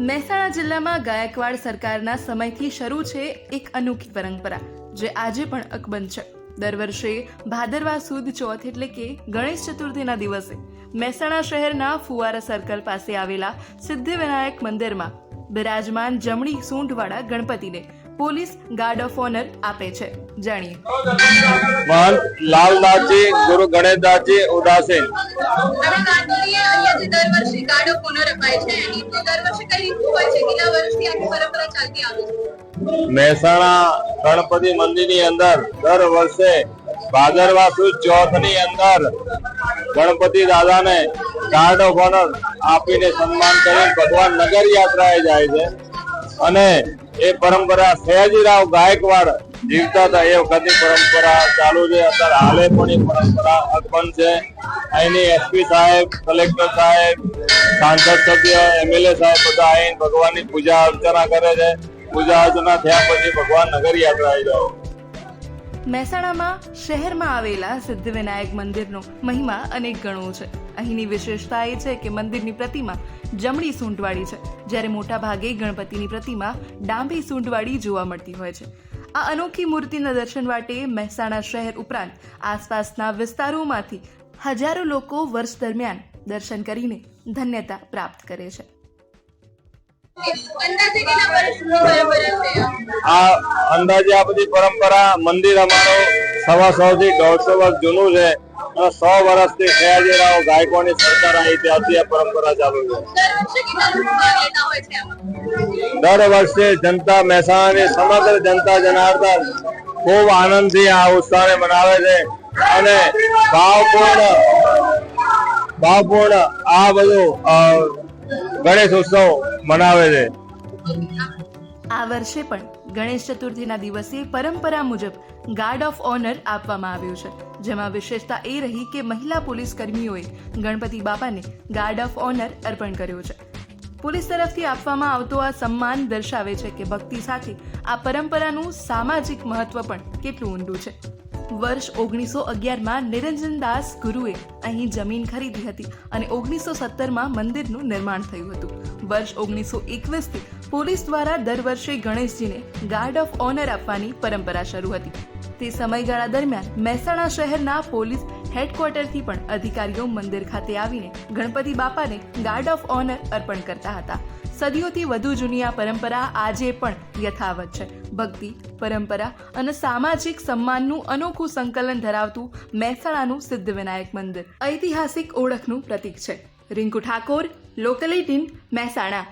મહેસાણા જિલ્લામાં ગાયકવાડ સરકારના સમયથી શરૂ છે એક અનોખી પરંપરા, જે આજે પણ અકબંધ છે. દર વર્ષે ભાદરવા સુદ ચોથ એટલે કે ગણેશ ચતુર્થીના દિવસે મહેસાણા શહેરના ફુવારા સર્કલ પાસે આવેલા સિદ્ધિવિનાયક મંદિરમાં બિરાજમાન જમણી સૂંઢવાળા ગણપતિને પોલીસ ગાર્ડ ઓફ ઓનર આપે છે. જાણીએ. મહંત લાલદાસજી ગુરુ ગણેશદાસજી ઉદાસીન. મહેસાણા ગણપતિ મંદિરની અંદર દર વર્ષે ભાદરવા સુદ ચોથની અંદર ગણપતિ દાદાને ગાર્ડ ઓફ ઓનર આપીને સન્માન કરી ભગવાન નગર યાત્રાએ જાય છે. અને એ પરંપરા સયાજીરાવ ગાયકવાડ જીવતા હતા. એ વખતની પરંપરા ચાલુ છે. અત્યારે હાલે પણ એ પરંપરા અકબંધ છે. અહીંની એસપી સાહેબ, કલેક્ટર સાહેબ, સાંસદ સભ્ય એમએલએ સાહેબ બધા અહીં ભગવાનની પૂજા અર્ચના કરે છે. પૂજા અર્ચના થયા પછી ભગવાન નગર આવી જાય મહેસાણામાં શહેરમાં આવેલા સિદ્ધિવિનાયક મંદિરનો મહિમા અનેક ગણો છે. અહીંની વિશેષતા એ છે કે મંદિરની પ્રતિમા જમણી સૂંઢવાળી છે. જ્યારે મોટા ભાગે ગણપતિની પ્રતિમા ડાંબી સૂંઢવાળી જોવા મળતી હોય છે. આ અનોખી મૂર્તિના દર્શન માટે મહેસાણા શહેર ઉપરાંત આસપાસના વિસ્તારોમાંથી હજારો લોકો વર્ષ દરમિયાન દર્શન કરીને ધન્યતા પ્રાપ્ત કરે છે. આ? અંદાજે આ બધી પરંપરા મંદિર અમારો સવા સો થી દોઢસો વર્ષ જૂનું છે. અને સો વર્ષથી સયાજીરાવ ગાયકવાડની સરકાર આવી ત્યાંથી આ પરંપરા ચાલુ છે. દર વર્ષે જનતા મહેસાણાની સમગ્ર જનતા જનાર્દન ખૂબ આનંદથી આ ઉત્સવને મનાવે છે. અને ભાવપૂર્ણ ભાવપૂર્ણ આ બધું ગણેશ ઉત્સવ મનાવે છે. આ વર્ષે પણ ગણેશ ચતુર્થીના દિવસે પરંપરા મુજબ ગાર્ડ ઓફ ઓનર આપવામાં આવ્યું છે. જેમાં વિશેષતા એ રહી કે મહિલા પોલીસ કર્મીઓએ ગણપતિ બાપાને ગાર્ડ ઓફ ઓનર અર્પણ કર્યો છે. પોલીસ તરફથી આપવામાં આવતો આ સન્માન દર્શાવે છે કે ભક્તિ સાથે આ પરંપરાનું સામાજિક મહત્વ પણ કેટલું ઊંડું છે. વર્ષ ઓગણીસો અગિયારમાં નિરંજન દાસ ગુરુએ અહીં જમીન ખરીદી હતી અને ઓગણીસો સત્તરમાં મંદિરનું નિર્માણ થયું હતું. વર્ષ ઓગણીસો એકવીસથી પોલીસ દ્વારા દર વર્ષે ગણેશજીને ગાર્ડ ઓફ ઓનર આપવાની પરંપરા શરૂ હતી. તે સમયગાળા દરમિયાન મહેસાણા શહેરના પોલીસ હેડક્વાર્ટરથી પણ અધિકારીઓ મંદિર ખાતે આવીને ગણપતિ બાપાને ગાર્ડ ઓફ ઓનર અર્પણ કરતા હતા. સદીઓથી વધુ જૂની આ પરંપરા આજે પણ યથાવત છે. ભક્તિ, પરંપરા અને સામાજિક સન્માનનું અનોખું સંકલન ધરાવતું મહેસાણાનું સિદ્ધિવિનાયક મંદિર ઐતિહાસિક ઓળખનું પ્રતીક છે. Rinku Thakor local eighteen Mehsana.